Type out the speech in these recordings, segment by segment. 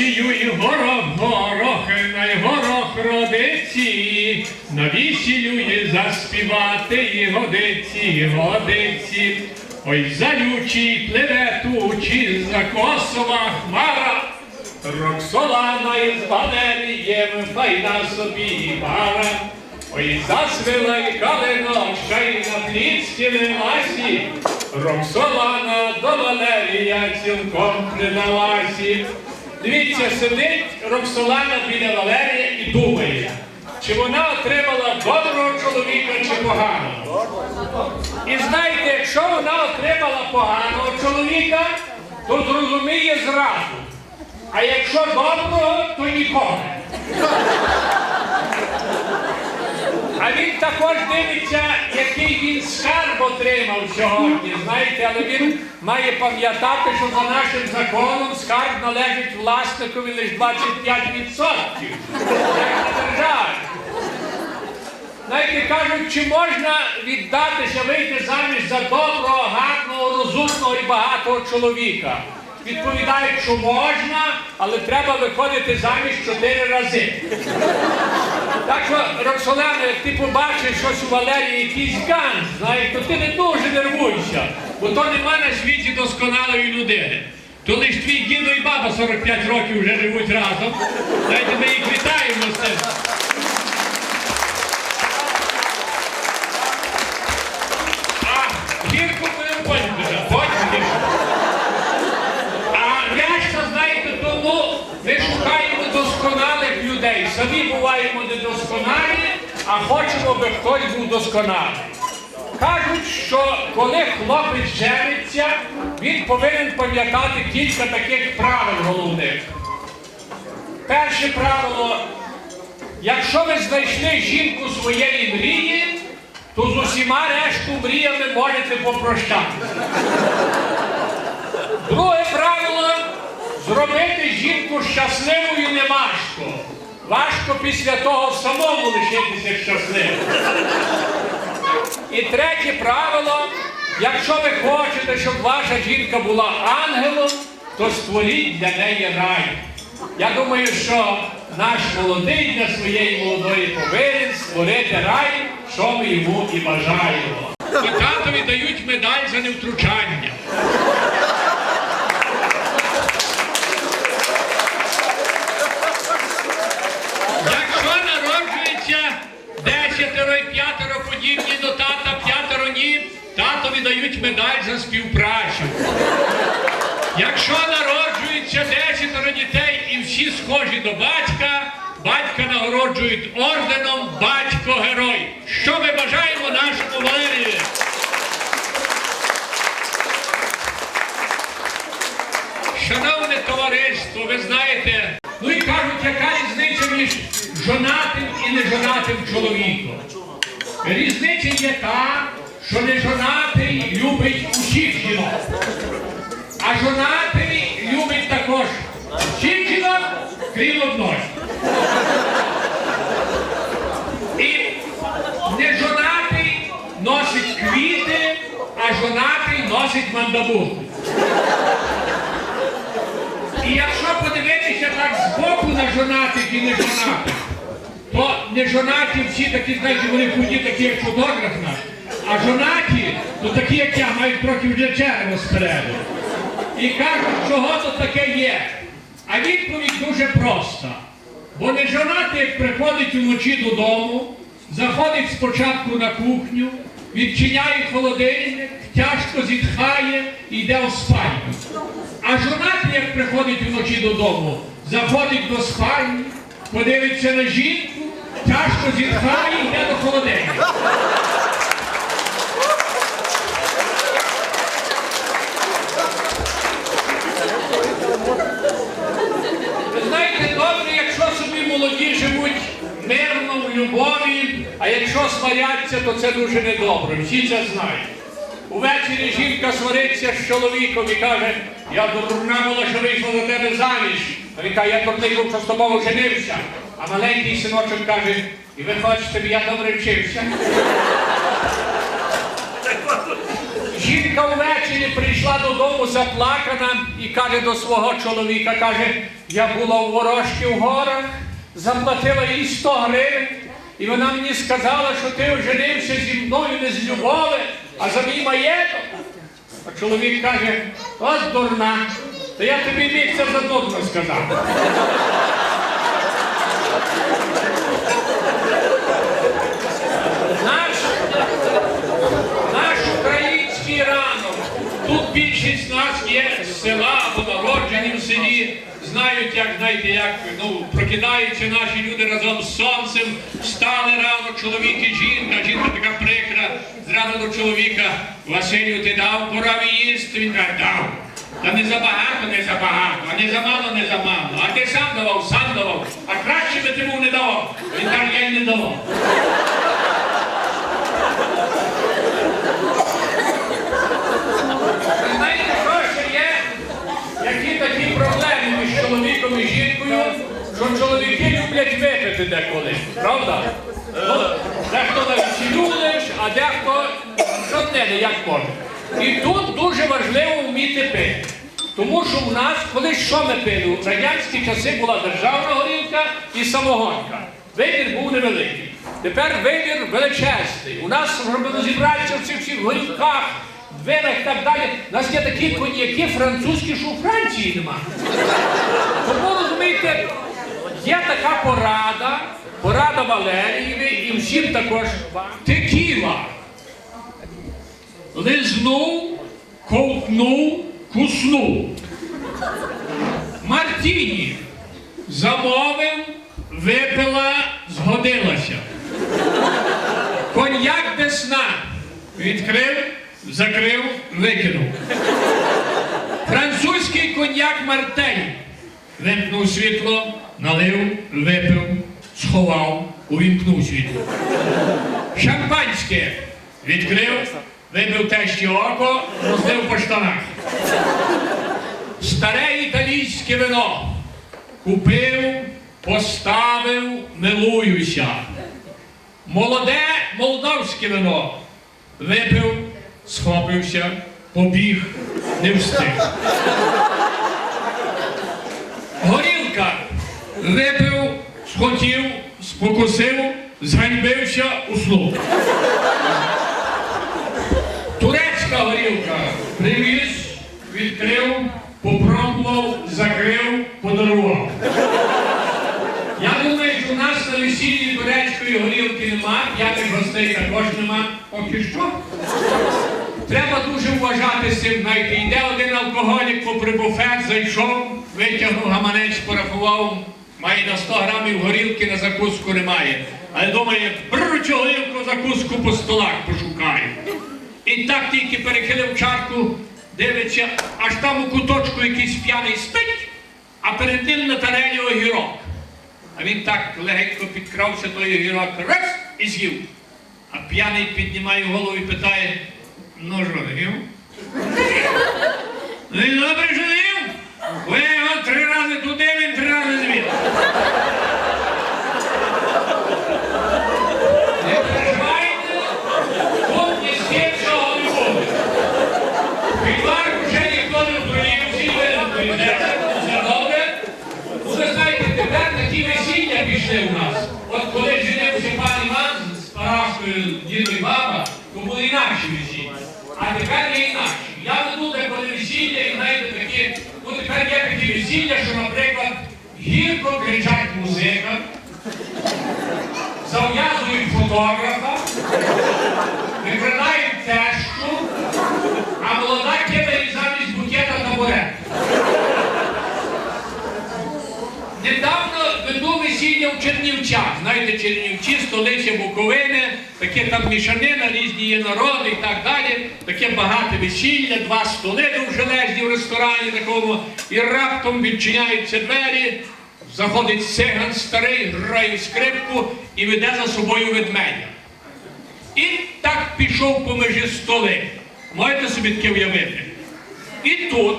посію і горох, горох, на й горох родиці, на весілю і заспівати і годиці, і годиці. Ой, залючий пливе тучі, за косова хмара, Роксолана із Валерієм, файна собі пара. Ой, засвила й калино, ще й на пліцькі лиласі, Роксолана до Валерія цілком придаласі. Дивіться, сидить Роксолана біля Валерія і думає, чи вона отримала доброго чоловіка чи поганого. І знаєте, якщо вона отримала поганого чоловіка, то зрозуміє зразу. А якщо доброго, то нікого. А він також дивиться, який він скарб отримав сьогодні. Знаєте, але він має пам'ятати, що за нашим законом скарб належить власникові лише 25%. Як на державі. Знаєте, кажуть, чи можна віддатися, вийти заміж за доброго, гарного, розумного і багатого чоловіка? Відповідають, що можна, але треба виходити заміж чотири рази. Так що, Роксолана, як ти побачиш щось у Валерії, якийсь ганс, знаєш, то ти не дуже нервуйся, бо то нема на світі досконалої людини. То лиш твій дідо і баба 45 років вже живуть разом. Знаєте, ми їх вітаємо з цим. Самі буваємо недосконалі, а хочемо, аби хтось був досконалий. Кажуть, що коли хлопець жениться, він повинен пам'ятати кілька таких правил головних. Перше правило, якщо ви знайшли жінку своєї мрії, то з усіма решту мріями можете попрощатися. Друге правило зробити жінку щасливою не важко. Важко після того самому лишитися щасливим. І третє правило, якщо ви хочете, щоб ваша жінка була ангелом, то створіть для неї рай. Я думаю, що наш молодий для своєї молодої повинен створити рай, що ми йому і бажаємо. І татові дають медаль за невтручання. Дають медаль за співпрацю. Якщо народжується десятеро дітей і всі схожі до батька, батька нагороджують орденом Батько-герой. Що ми бажаємо нашому Валерію? Шановне товариство, ви знаєте, ну і кажуть, яка різниця між жонатим і нежонатим чоловіком. Різниця є та, що нежонатий любить усіх жінок, а жонатий любить також всіх жінок, крім одної. І нежонатий носить квіти, а жонатий носить мандабуху. І якщо подивитися так збоку на жонатих і нежонатих, то нежонаті всі такі, знаєте, вони худі, такі, як фотограф наш, а жонаті, то такі, як я, мають трохи вже черево спереду. І кажуть, чого то таке є. А відповідь дуже проста. Бо нежонатий, як приходить уночі додому, заходить спочатку на кухню, відчиняє холодильник, тяжко зітхає і йде у спальню. А жонатий, як приходить вночі додому, заходить до спальні, подивиться на жінку, тяжко зітхає і йде до холодильника. Ви знаєте, добре, якщо собі молоді живуть мирно, в любові, а якщо сваряться, то це дуже недобре. Всі це знають. Увечері жінка свариться з чоловіком і каже, я дурна була, що вийшла за тебе заміж. А він каже, я дурний був, що з тобою женився. А маленький синочок каже, і ви хочете, я добре вчився. Жінка ввечері прийшла додому заплакана і каже до свого чоловіка, каже, Я була у Ворожки в горах, заплатила їй 100 гривень, і вона мені сказала, що ти оженився зі мною не з любові, а за мій маєток. А чоловік каже, от дурна, то я тобі міг це задурно сказати. Наш, наш український ранок. Тут більшість нас є з села знаєте, як ну прокидаються наші люди разом з сонцем, встали рано, чоловік і жінка, жінка така прикра, зразу до чоловіка Василю, ти дав пора їсти? Він каже, дав. Та не забагато, не забагато, а не замало, не замало. А ти сам давав, сам давав. А краще би ти був не давав. Він каже, я й не давав. Знаєте, що ще є? Які такі проблеми і жінкою, що чоловіки люблять випити деколи, правда? Ну, дехто на весіллю лиш, а дехто щодня як може. І тут дуже важливо вміти пити. Тому що в нас, коли що ми пили, в радянські часи була державна горілка і самогонка. Вибір був невеликий. Тепер вибір величезний. У нас робили зібратися в цих всіх горілках, винах і так далі. У нас є такі коньяки французькі, що у Франції нема. Тому розумієте, є така порада, порада Валерієві і всім також текіла. Лизнув, ковтнув, куснув. Мартіні замовив, випила, згодилася. Коньяк весна. Відкрив, закрив, викинув. Французький коньяк Мартель. Вимкнув світло, налив, випив, сховав, увімкнув світло. Шампанське. Відкрив, вибив тещі око, розлив по штанах. Старе італійське вино. Купив, поставив, милуюся. Молоде молдавське вино. Випив, схопився, побіг, не встиг. Горілка. Випив, схотів, спокусив, зганьбився, уснув. Турецька горілка. Привіз, відкрив, попробував, закрив, подарував. Я думаю, що у нас на весіллі турецької горілки нема, п'ятих гостей також нема. Поки що. Треба дуже вважати з цим. Знаєте, йде один алкоголік попри буфет, зайшов, витягнув гаманець, порахував, має на 100 грамів горілки, на закуску немає. Але думає, бручу горілку, закуску по столах пошукаю. І так тільки перехилив чарку, дивиться, аж там у куточку якийсь п'яний спить, а перед ним на тарелі огірок. А він так легенько підкрався той огірок, раз і з'їв. А п'яний піднімає голову і питає, ну що, з'їв? Ну добре, що з'їв? Ви його три рази туди, він три рази звів. Не переживайте, тут ні з ким цього не буде. Підвар вже ніхто не вдурів, всі ви все добре. Ну, ви знаєте, тепер такі весілля пішли у нас. От коли женився пан Іван діду і баба, то були інакші весілля. А тепер є інакші. Я веду коли весілля, і знаєте, такі, ну тепер є такі весілля, що, наприклад, гірко кричать музика, зав'язують фотографа, викрадають тещу, весілля Чернівчах. Знаєте, Чернівці, столиця Буковини, таке там мішанина, різні є народи і так далі. Таке багате весілля, два столи довжелезні в ресторані такому. І раптом відчиняються двері, заходить циган старий, грає скрипку і веде за собою ведмедя. І так пішов по межі столи. Можете собі таке уявити? І тут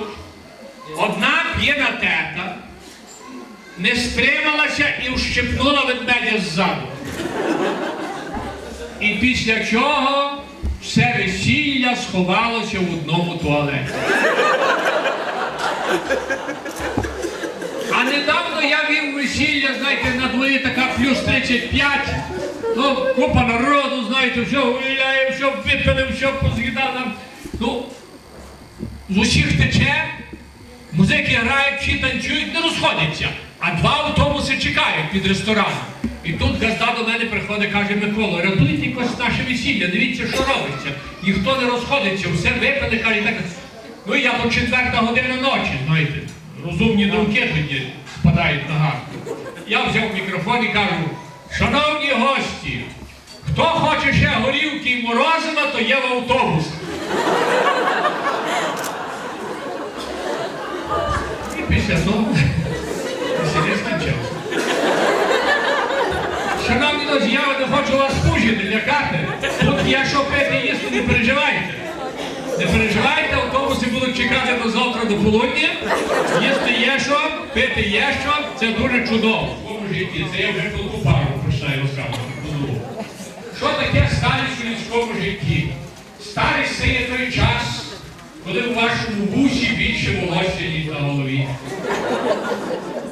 одна п'єна тета не стрималася і ущипнула ведмедя ззаду. І після чого все весілля сховалося в одному туалеті. А не є така плюс 35, ну, купа народу, знаєте, все гуляє, все випили, все поз'їдали. Ну, з усіх тече, музики грають, всі танцюють, не розходяться. А два автобуси чекають під рестораном. І тут газда до мене приходить, каже Микола, рятуйте якось наше весілля, дивіться, що робиться. Ніхто не розходиться, все випили, каже, так. Ну я до четверта година ночі, знаєте, розумні думки тоді спадають на гарку. Я взяв мікрофон і кажу, шановні гості, хто хоче ще горілки і морозива, то є в автобус. І після того весілля скінчилося. Друзі, я не хочу вас пужити, лякати. Тут є що пити їсти, не переживайте. Не переживайте, автобуси будуть чекати до завтра до полудня. Їсти є що, пити є що, це дуже чудово. Це я вже починаю розказувати. Було. Що таке старість у людському житті? Старість це є той час, коли у вашому вусі більше волосся, ніж на голові.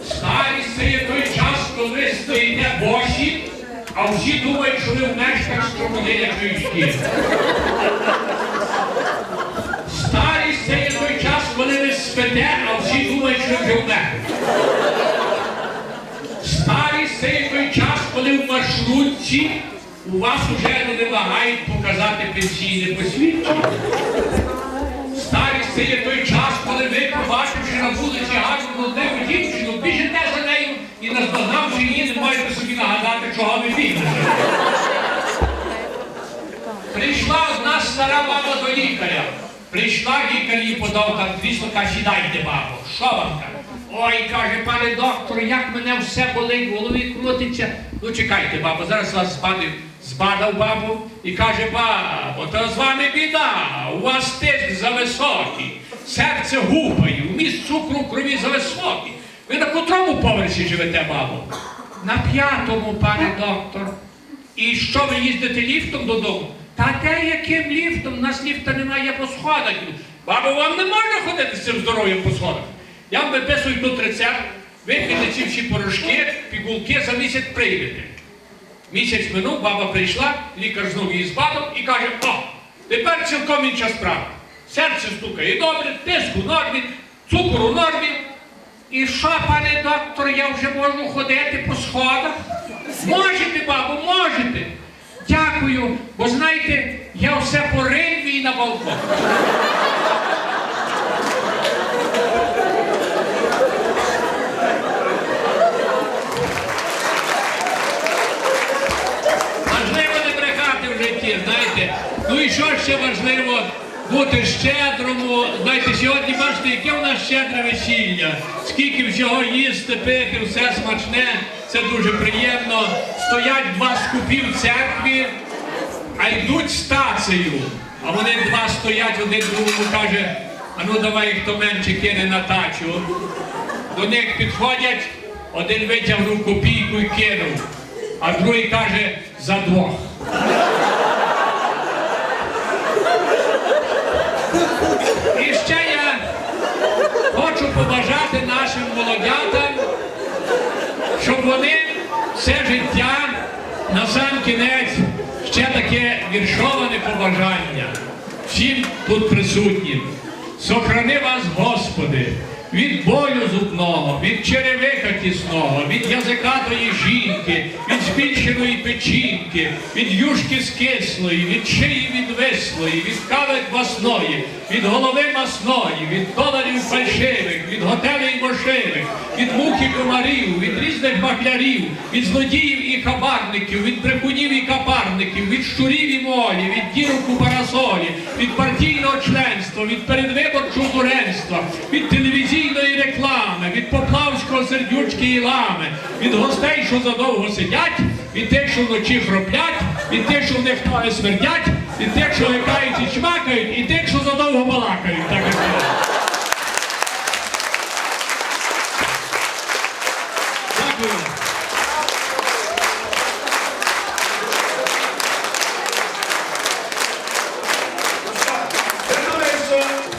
Старість це є той час, коли стоїте босі, а всі думають, що ви в мешках крокодилячої шкіри. Старість це є той час, коли ви спите, а всі думають, що ви вмерли. Старість це є той час, коли в маршрутці у вас уже не вимагають показати пенсійне посвідчення. Старість це є той час, коли ви, побачивши на вулиці гарну молодegu дівчину, біжите за нею і наздогнавши її, не можете собі нагадати, чого ви бігли. Прийшла одна стара баба до лікаря. Прийшла лікар їй подав крісло, каже, сідайте, бабо. Що вам каже? Ой, каже, пане доктор, як мене все болить, в голові крутиться. Ну чекайте, бабо, зараз вас збадив, збадав бабу і каже, бабо, то з вами біда, у вас тиск зависокий, серце гупає, вміст цукру в крові зависокий. Ви на котрому поверсі живете, бабо? На п'ятому, пане доктор. І що ви їздите ліфтом додому? Та де яким ліфтом? У нас ліфта немає по сходах. Бабо, вам не можна ходити з цим здоров'ям по сходах. Я вам виписую тут рецепт, випийте ці всі порошки, пігулки за місяць приймете. Місяць минув, баба прийшла, лікар знову її збадав і каже, о, тепер цілком інша справа. Серце стукає добре, тиск у нормі, цукор у нормі. І що, пане доктор, я вже можу ходити по сходах? Можете, бабу, можете. Дякую, бо знаєте, я все по ринві на балкон. Важливо не брехати в житті, знаєте. Ну і що ще важливо? Бути щедрому. Знаєте, сьогодні бачите, яке у нас щедре весілля. Скільки всього їсти, пити, все смачне, це дуже приємно. Стоять два скупі в церкві, а йдуть стацею. А вони два стоять, один другому каже, а ну давай хто менше кине на тачу. До них підходять, один витягнув копійку і кинув, а другий каже за двох. І ще я хочу побажати нашим молодятам, щоб вони все життя на сам кінець ще таке віршоване побажання всім тут присутнім. Сохрани вас, Господи, від болю зубного, від черевика тісного, від язика тої жінки, від збільшеної печінки, від юшки скислої, від шиї відвислої, від кави квасної, від голови масної, від доларів фальшивих, від готелей мошивих, від мух комарів, від різних маклярів, від злодіїв і хабарників, від брехунів і капарників, від щурів і молі, від дірок у парасолі, від партійного членства, від передвиборчого дуренства, від поплавського сердючки і лами, від гостей, що задовго сидять, від тих, що вночі хроплять, від тих, що в них ноги смердять, від тих, що лякають і чмакають, і тих, що задовго балакають. Так як